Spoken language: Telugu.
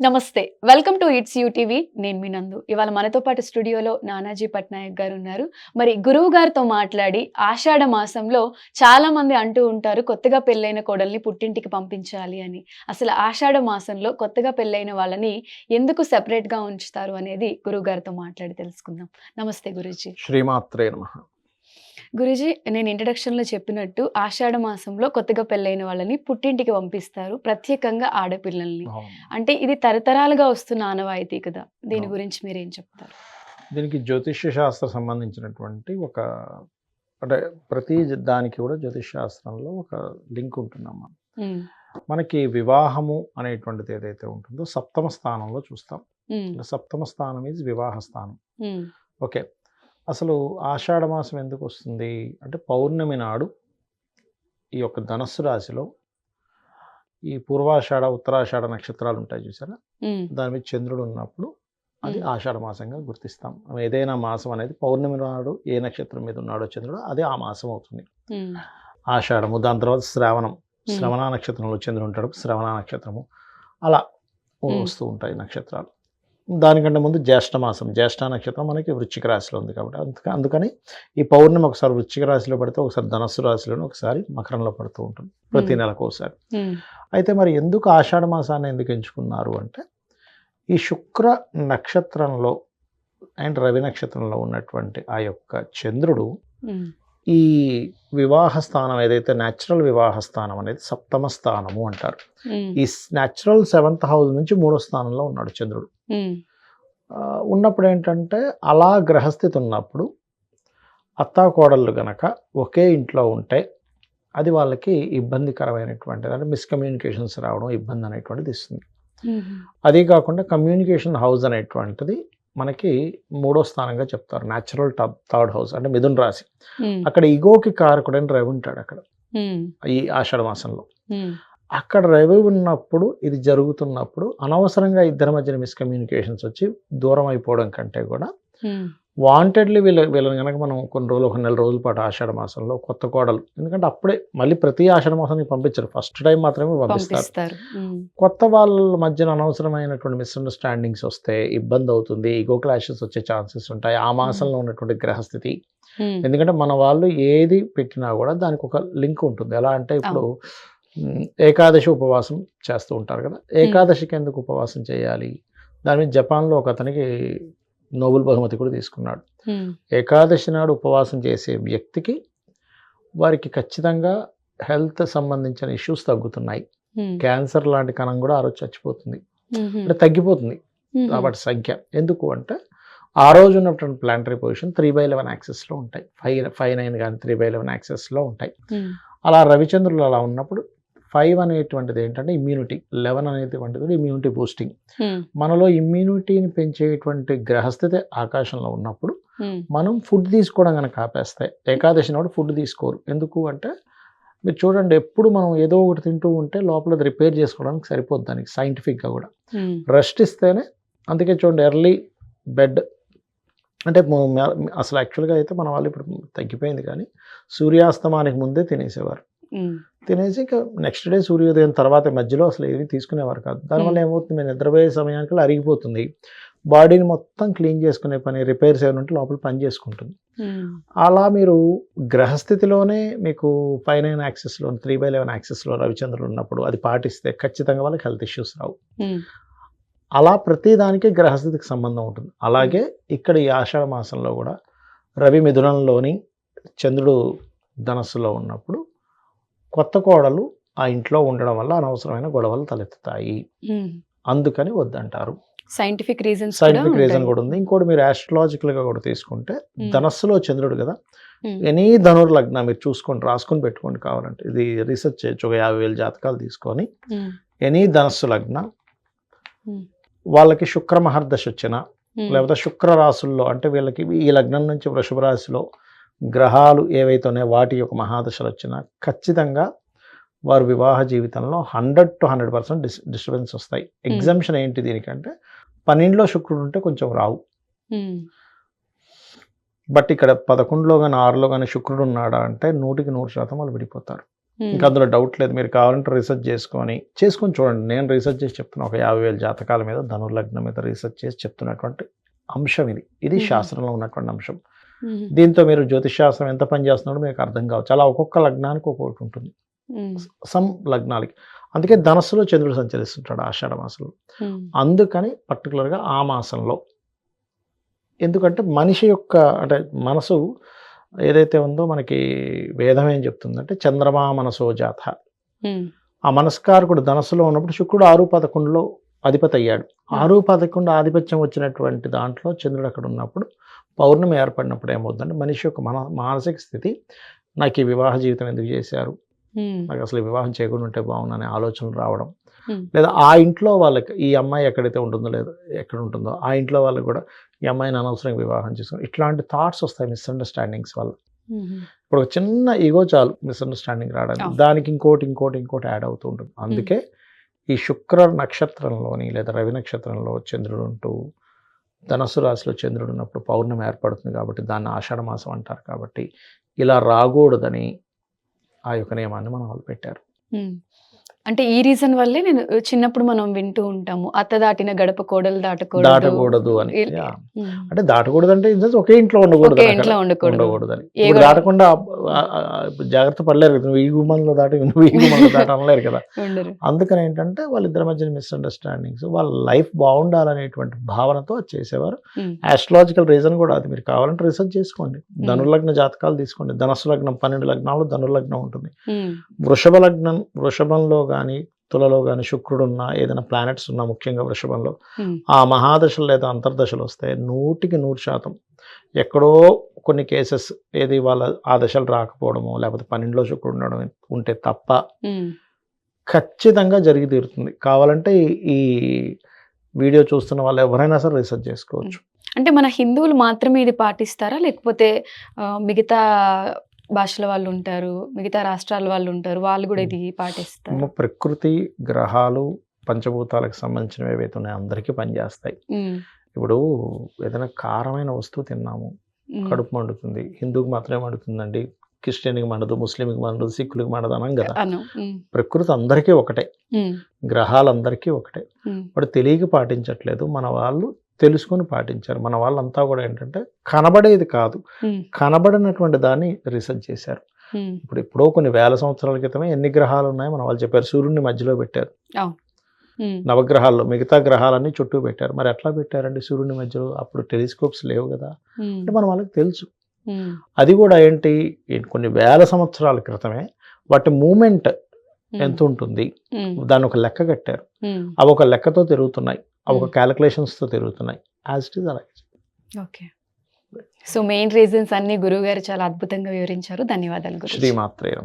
నమస్తే వెల్కమ్ టు ఇట్స్ టీవీ. నేను మీ నందు. ఇవాళ మనతో పాటు స్టూడియోలో నానాజీ పట్నాయక్ గారు ఉన్నారు. మరి గురువు గారితో మాట్లాడి ఆషాఢ మాసంలో చాలా మంది అంటూ ఉంటారు కొత్తగా పెళ్ళైన కోడల్ని పుట్టింటికి పంపించాలి అని. అసలు ఆషాఢ మాసంలో కొత్తగా పెళ్ళైన వాళ్ళని ఎందుకు సెపరేట్గా ఉంచుతారు అనేది గురువు గారితో మాట్లాడి తెలుసుకుందాం. నమస్తే గురూజీ. శ్రీమాత్రే నమ. గురుజీ నేను ఇంట్రడక్షన్లో చెప్పినట్టు ఆషాఢ మాసంలో కొత్తగా పెళ్ళైన వాళ్ళని పుట్టింటికి పంపిస్తారు ప్రత్యేకంగా ఆడపిల్లల్ని. అంటే ఇది తరతరాలుగా వస్తున్న ఆనవాయితీ కదా దీని. గురించి మీరేం చెప్తారు? దీనికి జ్యోతిష్య శాస్త్ర సంబంధించినటువంటి ఒక అంటే ప్రతి దానికి కూడా జ్యోతిష్ శాస్త్రంలో ఒక లింక్ ఉంటుందమ్మా. మనకి వివాహము అనేటువంటిది ఏదైతే ఉంటుందో సప్తమ స్థానంలో చూస్తాం. సప్తమ స్థానం ఈజ్ వివాహ స్థానం. ఓకే. అసలు ఆషాఢ మాసం ఎందుకు వస్తుంది? అంటే పౌర్ణమి నాడు ఈ యొక్క ధనస్సు రాశిలో ఈ పూర్వాషాఢ ఉత్తరాషాఢ నక్షత్రాలు ఉంటాయి చూసారా? దాని మీద చంద్రుడు ఉన్నప్పుడు అది. ఆషాఢ మాసంగా గుర్తిస్తాం. ఏదైనా మాసం అనేది పౌర్ణమి నాడు ఏ నక్షత్రం మీద ఉన్నాడో చంద్రుడు అదే ఆ మాసం అవుతుంది. ఆషాఢము దాని తర్వాత శ్రావణం. శ్రవణ నక్షత్రంలో చంద్రుడు ఉంటాడు శ్రవణ నక్షత్రము. అలా. వస్తూ ఉంటాయి నక్షత్రాలు. దానికంటే ముందు జ్యేష్ఠ మాసం. జ్యేష్ఠ నక్షత్రం మనకి వృశ్చిక రాశిలో ఉంది కాబట్టి అందుక అందుకని ఈ పౌర్ణమి ఒకసారి వృశ్చిక రాశిలో పడితే ఒకసారి ధనస్సు రాశిలోను ఒకసారి మకరంలో పడుతూ ఉంటుంది. ప్రతి మ్మ్. నెలకు ఒకసారి. ఉమ్, అయితే మరి ఎందుకు ఆషాఢ మాసాన్ని ఎందుకు ఎంచుకున్నారు అంటే ఈ శుక్ర నక్షత్రంలో అండ్ రవి నక్షత్రంలో ఉన్నటువంటి ఆ యొక్క చంద్రుడు ఈ వివాహ స్థానం ఏదైతే న్యాచురల్ వివాహ స్థానం అనేది సప్తమ స్థానము అంటారు. ఈ న్యాచురల్ సెవెంత్ హౌస్ నుంచి మూడో స్థానంలో ఉన్నాడు చంద్రుడు. ఉన్నప్పుడు ఏంటంటే అలా గ్రహస్థితి ఉన్నప్పుడు అత్తాకోడళ్ళు గనక ఒకే ఇంట్లో ఉంటే అది వాళ్ళకి ఇబ్బందికరమైనటువంటిది అంటే మిస్కమ్యూనికేషన్స్ రావడం ఇబ్బంది అనేటువంటిది ఇస్తుంది. అదే కాకుండా కమ్యూనికేషన్ హౌస్ అనేటువంటిది మనకి మూడో స్థానంగా చెప్తారు. న్యాచురల్ టాప్ థర్డ్ హౌస్ అంటే మిథున్ రాశి. అక్కడ ఈగోకి కారకుడని రవి ఉంటాడు అక్కడ. ఈ ఆషాఢ మాసంలో. అక్కడ రవి ఉన్నప్పుడు ఇది జరుగుతున్నప్పుడు అనవసరంగా ఇద్దరి మధ్యన మిస్కమ్యూనికేషన్స్ వచ్చి దూరం అయిపోవడం కంటే కూడా వాంటెడ్లీ వీళ్ళ వీళ్ళని కనుక మనం కొన్ని రోజులు ఒక నెల రోజుల పాటు ఆషాఢ మాసంలో కొత్త కోడలు. ఎందుకంటే అప్పుడే మళ్ళీ ప్రతి ఆషాఢ మాసానికి పంపించరు. ఫస్ట్ టైం మాత్రమే పంపిస్తారు. కొత్త వాళ్ళ మధ్యన అనవసరమైనటువంటి మిస్అండర్స్టాండింగ్స్ వస్తే ఇబ్బంది అవుతుంది. ఈగో క్లాషెస్ వచ్చే ఛాన్సెస్ ఉంటాయి. ఆ మాసంలో ఉన్నటువంటి గ్రహస్థితి. ఎందుకంటే మన వాళ్ళు ఏది పెట్టినా కూడా దానికి ఒక లింక్ ఉంటుంది. ఎలా అంటే ఇప్పుడు ఏకాదశి ఉపవాసం చేస్తూ ఉంటారు కదా. ఏకాదశికి ఎందుకు ఉపవాసం చేయాలి? దాని మీద జపాన్లో ఒక అతనికి నోబెల్ బహుమతి కూడా తీసుకున్నాడు. ఏకాదశి నాడు ఉపవాసం చేసే వ్యక్తికి వారికి ఖచ్చితంగా హెల్త్ సంబంధించిన ఇష్యూస్ తగ్గుతున్నాయి. క్యాన్సర్ లాంటి కణం కూడా ఆ రోజు చచ్చిపోతుంది. అంటే తగ్గిపోతుంది కాబట్టి సంఖ్య. ఎందుకు అంటే ఆ రోజు ఉన్నటువంటి planetary position three by eleven యాక్సెస్లో ఉంటాయి. ఫైవ్ ఫైవ్ నైన్ కానీ త్రీ బై లెవెన్ యాక్సెస్లో ఉంటాయి. అలా రవిచంద్రులు అలా ఉన్నప్పుడు ఫైవ్ అనేటువంటిది ఏంటంటే ఇమ్యూనిటీ లెవెన్ అనేటువంటిది ఇమ్యూనిటీ బూస్టింగ్ ఉమ్, మనలో ఇమ్యూనిటీని పెంచేటువంటి గ్రహస్థితి ఆకాశంలో ఉన్నప్పుడు ఉమ్, మనం ఫుడ్ తీసుకోవడం కనుక ఆపేస్తాయి ఏకాదశి నాడు ఫుడ్ తీసుకోరు. ఎందుకు అంటే మీరు చూడండి ఎప్పుడు మనం ఏదో ఒకటి తింటూ ఉంటే లోపల రిపేర్ చేసుకోవడానికి సరిపోద్ది దానికి సైంటిఫిక్గా కూడా. రెస్ట్ ఇస్తేనే అందుకే చూడండి ఎర్లీ బెడ్ అంటే అసలు యాక్చువల్గా అయితే మన వాళ్ళు ఇప్పుడు తగ్గిపోయింది కానీ సూర్యాస్తమానికి ముందే తినేసేవారు. తినేసి ఇంకా నెక్స్ట్ డే సూర్యోదయం తర్వాత మధ్యలో అసలు ఏవి తీసుకునేవారు కాదు. దానివల్ల ఏమవుతుంది? మేము నిద్రపోయే సమయానికి అరిగిపోతుంది. బాడీని మొత్తం క్లీన్ చేసుకునే పని రిపేర్స్ ఏమైనా ఉంటే లోపల పని చేసుకుంటుంది. అలా మీరు గ్రహస్థితిలోనే మీకు ఫైవ్ నైన్ యాక్సెస్లో త్రీ బై లెవెన్ యాక్సెస్లో రవిచంద్రులు ఉన్నప్పుడు అది పాటిస్తే ఖచ్చితంగా వాళ్ళకి హెల్త్ ఇష్యూస్ రావు. అలా ప్రతి దానికి గ్రహస్థితికి సంబంధం ఉంటుంది. అలాగే ఇక్కడ ఈ ఆషాఢ మాసంలో కూడా రవి మిథునంలోని చంద్రుడు ధనస్సులో ఉన్నప్పుడు కొత్త కోడలు ఆ ఇంట్లో ఉండడం వల్ల అనవసరమైన గొడవలు తలెత్తుతాయి. అందుకని వద్దంటారు. సైంటిఫిక్ రీజన్స్ సైంటిఫిక్ రీజన్ కూడా ఉంది. ఇంకోటి మీరు astrological గా కూడా తీసుకుంటే. ధనస్సులో చంద్రుడు కదా. ఎనీ ధనుర్ లగ్న మీరు చూసుకోండి రాసుకొని పెట్టుకోండి కావాలంటే. ఇది రీసెర్చ్ చేయొచ్చు. ఒక యాభై వేల జాతకాలు తీసుకొని ఎనీ ధనస్సు లగ్న. వాళ్ళకి శుక్ర మహర్దశ వచ్చిన లేకపోతే శుక్ర రాశుల్లో అంటే వీళ్ళకి ఈ లగ్నం నుంచి వృషభ రాశిలో గ్రహాలు ఏవైతే ఉన్నాయో వాటి యొక్క మహాదశలు వచ్చినా ఖచ్చితంగా వారి వివాహ జీవితంలో hundred to hundred percent dis disturbance వస్తాయి. ఎగ్జామ్షన్ ఏంటి దీనికంటే పన్నెండులో శుక్రుడు ఉంటే కొంచెం రావు. బట్ ఇక్కడ పదకొండులో కానీ ఆరులో కానీ శుక్రుడు ఉన్నాడా అంటే నూటికి నూరు శాతం వాళ్ళు విడిపోతారు. ఉమ్, ఇంకా అందులో డౌట్ లేదు. మీరు కావాలంటే రీసెర్చ్ చేసుకొని చేసుకొని చూడండి. నేను రీసెర్చ్ చేసి చెప్తున్నా ఒక యాభై వేల జాతకాల మీద ధనుర్లగ్నం మీద రీసెర్చ్ చేసి చెప్తున్నటువంటి అంశం ఇది. ఇది. శాస్త్రంలో ఉన్నటువంటి అంశం. దీంతో మీరు జ్యోతిష్ శాస్త్రం ఎంత పని చేస్తున్నాడో మీకు అర్థం కావచ్చు. అలా ఒక్కొక్క లగ్నానికి ఒక్కొక్కటి ఉంటుంది. సమ్ లగ్నాలకి. అందుకే ధనస్సులో చంద్రుడు సంచరిస్తుంటాడు ఆషాఢ మాసంలో. అందుకని పర్టికులర్గా ఆ మాసంలో ఎందుకంటే మనిషి యొక్క అంటే మనసు ఏదైతే ఉందో మనకి వేదం ఏం చెప్తుందంటే చంద్రమా మనసో జాత. ఆ మనస్కారకుడు ధనస్సులో ఉన్నప్పుడు శుక్రుడు ఆరు పదకొండులో అధిపతి అయ్యాడు ఆరు పదకొండు ఆధిపత్యం వచ్చినటువంటి దాంట్లో చంద్రుడు అక్కడ ఉన్నప్పుడు పౌర్ణమి ఏర్పడినప్పుడు ఏమవుతుందంటే మనిషి యొక్క మన మానసిక స్థితి నాకు ఈ వివాహ జీవితం ఎందుకు చేశారు? ఉమ్, నాకు అసలు వివాహం చేయకుండా ఉంటే బాగుందనే ఆలోచనలు రావడం. Hmm. లేదా ఆ ఇంట్లో వాళ్ళకి ఈ అమ్మాయి ఎక్కడైతే ఉంటుందో లేదా ఎక్కడ ఉంటుందో ఆ ఇంట్లో వాళ్ళకి కూడా ఈ అమ్మాయిని అనవసరంగా వివాహం చేసుకుని ఇట్లాంటి థాట్స్ వస్తాయి మిస్అండర్స్టాండింగ్స్ వల్ల. ఇప్పుడు ఒక చిన్న ఈగో చాలు మిస్అండర్స్టాండింగ్ రావడానికి. దానికి ఇంకోటి ఇంకోటి ఇంకోటి యాడ్ అవుతూ ఉంటుంది. అందుకే ఈ శుక్ర నక్షత్రంలోని లేదా రవి నక్షత్రంలో చంద్రుడు ఉంటూ ధనస్సు రాశిలో చంద్రుడు ఉన్నప్పుడు పౌర్ణమి ఏర్పడుతుంది కాబట్టి దాన్ని ఆషాఢ మాసం అంటారు కాబట్టి ఇలా రాకూడదని ఆ యొక్క నియమాన్ని మనం వాళ్ళు పెట్టారు. అంటే ఈ రీజన్ వల్లే నేను చిన్నప్పుడు మనం వింటూ ఉంటాము. అత్త దాటిన గడప కోడలు దాటకూడదు. దాటకూడదు అని. అంటే దాటకూడదు అంటే ఒకే ఇంట్లో ఉండకూడదు. ఇంట్లో ఉండకూడదు. గొడవ- దాటకుండా జాగ్రత్త పడలేరు కదా. ఈ గుమ్మంలో దాటి నువ్వు ఈ గుమ్మంలో దాట అనలేరు కదా. అందుకని ఏంటంటే వాళ్ళిద్దరి మధ్య మిస్అండర్స్టాండింగ్స్ వాళ్ళ లైఫ్ బాగుండాలనేటువంటి భావనతో చేసేవారు. ఆస్ట్రాలజికల్ రీజన్ కూడా అది. మీరు కావాలంటే రీసెర్చ్ చేసుకోండి. ధనుర్లగ్న జాతకాలు తీసుకోండి. ధనస్సు లగ్నం పన్నెండు లగ్నాల్లో ధనుర్లగ్నం ఉంటుంది. వృషభ లగ్నం వృషభంలో కానీ తులలో కానీ శుక్రుడు ఉన్నా ఏదైనా ప్లానెట్స్ ఉన్నా ముఖ్యంగా వృషభంలో ఆ మహాదశలు లేదా అంతర్దశలు వస్తాయి నూటికి నూరు శాతం ఎక్కడో కొన్ని కేసెస్ ఏది వాళ్ళ ఆ దశలు రాకపోవడము లేకపోతే పన్నెండులో శుక్రుడు ఉండడం ఉంటే తప్ప ఖచ్చితంగా జరిగి తీరుతుంది. కావాలంటే ఈ- వీడియో చూస్తున్న వాళ్ళు ఎవరైనా సరే రీసెర్చ్ చేసుకోవచ్చు. అంటే మన హిందువులు మాత్రమే ఇది పాటిస్తారా? లేకపోతే మిగతా భాషల వాళ్ళు ఉంటారు మిగతా రాష్ట్రాల వాళ్ళు ఉంటారు వాళ్ళు కూడా ఇది పాటిస్తారు. ప్రకృతి గ్రహాలు పంచభూతాలకు సంబంధించినవి ఏవైతే ఉన్నాయో అందరికీ పనిచేస్తాయి. ఇప్పుడు ఏదైనా కారమైన వస్తువు తిన్నాము కడుపు మండుతుంది హిందూకి మాత్రమే మండుతుందండి క్రిస్టియన్కి మండదు ముస్లింకి మండదు సిక్కులకి మండదు అనం కదా ప్రకృతి అందరికీ ఒకటే గ్రహాలందరికీ ఒకటే. వాడు తెలియక పాటించట్లేదు మన వాళ్ళు తెలుసుకొని పాటించారు. మన వాళ్ళంతా కూడా ఏంటంటే కనబడేది కాదు. కనబడినటువంటి దాన్ని రీసెర్చ్ చేశారు. ఇప్పుడు ఎప్పుడో కొన్ని వేల సంవత్సరాల క్రితమే ఎన్ని గ్రహాలు ఉన్నాయో మన వాళ్ళు చెప్పారు. సూర్యుడిని మధ్యలో పెట్టారు. నవగ్రహాల్లో మిగతా గ్రహాలన్నీ చుట్టూ పెట్టారు. మరి ఎట్లా పెట్టారండి సూర్యుని మధ్యలో? అప్పుడు టెలిస్కోప్స్ లేవు కదా. అంటే మన వాళ్ళకి తెలుసు. అది కూడా ఏంటి? కొన్ని వేల సంవత్సరాల క్రితమే వాటి మూమెంట్ ఎంత ఉంటుంది? దాన్ని ఒక లెక్క కట్టారు. అవి ఒక లెక్కతో తిరుగుతున్నాయి. అవి ఒక. క్యాలిక్యులేషన్స్తో తిరుగుతున్నాయి. యాజ్ ఇట్ ఈస్ అలాగే ఓకే. సో మెయిన్ రీజన్స్ అన్ని గురువు గారు చాలా అద్భుతంగా వివరించారు. ధన్యవాదాలు గురు శ్రీమాత్రే